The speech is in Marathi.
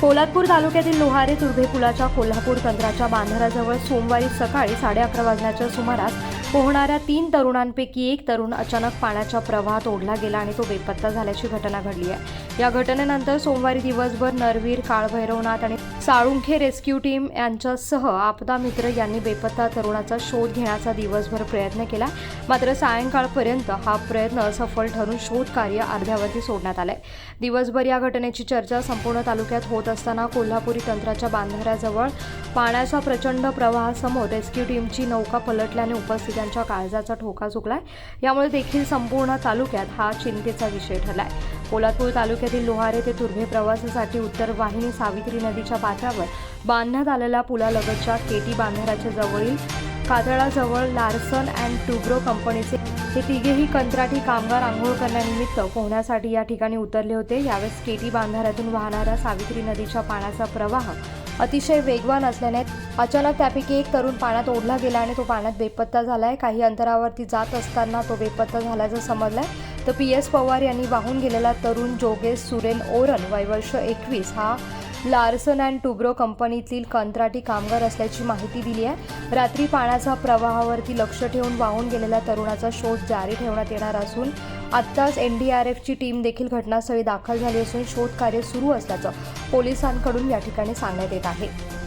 पोलादपूर तालुक्यातील लोहारे तुर्भे पुलाच्या कोल्हापूर तंत्राच्या बांधाराजवळ सोमवारी सकाळी साडे अकरा वाजण्याच्या सुमारास पोहणाऱ्या तीन तरुणांपैकी एक तरुण अचानक पाण्याच्या प्रवाहात ओढला गेला आणि तो बेपत्ता झाल्याची घटना घडली आहे. या घटनेनंतर सोमवारी दिवसभर नरवीर काळभैरवनाथ आणि साळुंखे रेस्क्यू टीम यांच्यासह आपदा मित्र यांनी बेपत्ता तरुणाचा शोध घेण्याचा दिवसभर प्रयत्न केला. मात्र सायंकाळपर्यंत हा प्रयत्न असफल ठरून शोध कार्य अर्ध्यावरती सोडण्यात आलंय. दिवसभर या घटनेची चर्चा संपूर्ण तालुक्यात होत असताना कोल्हापुरी तंत्राच्या बांधाऱ्याजवळ पाण्याचा प्रचंड प्रवाहासमोर रेस्क्यू टीमची नौका पलटल्याने उपस्थित त्यांच्या काळजाचा ठोका चुकलाय. यामुळे देखील संपूर्ण तालुक्यात हा चिंतेचा विषय ठरलाय. पोलादपूर तालुक्यातील लोहारे ते तुर्भे प्रवासासाठी उत्तर वाहिनी सावित्री नदीच्या पात्रावर बांधण्यात आलेल्या पुलालगतच्या केटी बांधाऱ्याच्या जवळील कातळाजवळ लार्सन अँड टुब्रो कंपनीचे हे तिघेही कंत्राटी कामगार आंघोळ करण्यानिमित्त पोहण्यासाठी या ठिकाणी उतरले होते. यावेळेस केटी बांधाऱ्यातून वाहणाऱ्या सावित्री नदीच्या पाण्याचा प्रवाह अतिशय वेगवान असल्याने अचानक त्यापैकी एक तरुण पाण्यात ओढला गेला आणि तो पाण्यात बेपत्ता झालाय. काही अंतरावरती जात असताना तो बेपत्ता झाल्याचं समजलंय. तर पी एस पवार यांनी वाहून गेलेला तरुण जोगेश सुरेन ओरन वय वर्ष एकवीस हा लार्सन अँड टुब्रो कंपनीतील कंत्राटी कामगार असल्याची माहिती दिली आहे. रात्री पाण्याच्या प्रवाहावरती लक्ष ठेवून वाहून गेलेल्या तरुणाचा शोध जारी ठेवण्यात येणार असून आत्ताच एन डी आर एफची टीम देखील घटनास्थळी दाखल झाली असून शोध कार्य सुरू असल्याचं पोलिसांकडून या ठिकाणी सांगण्यात येत आहे.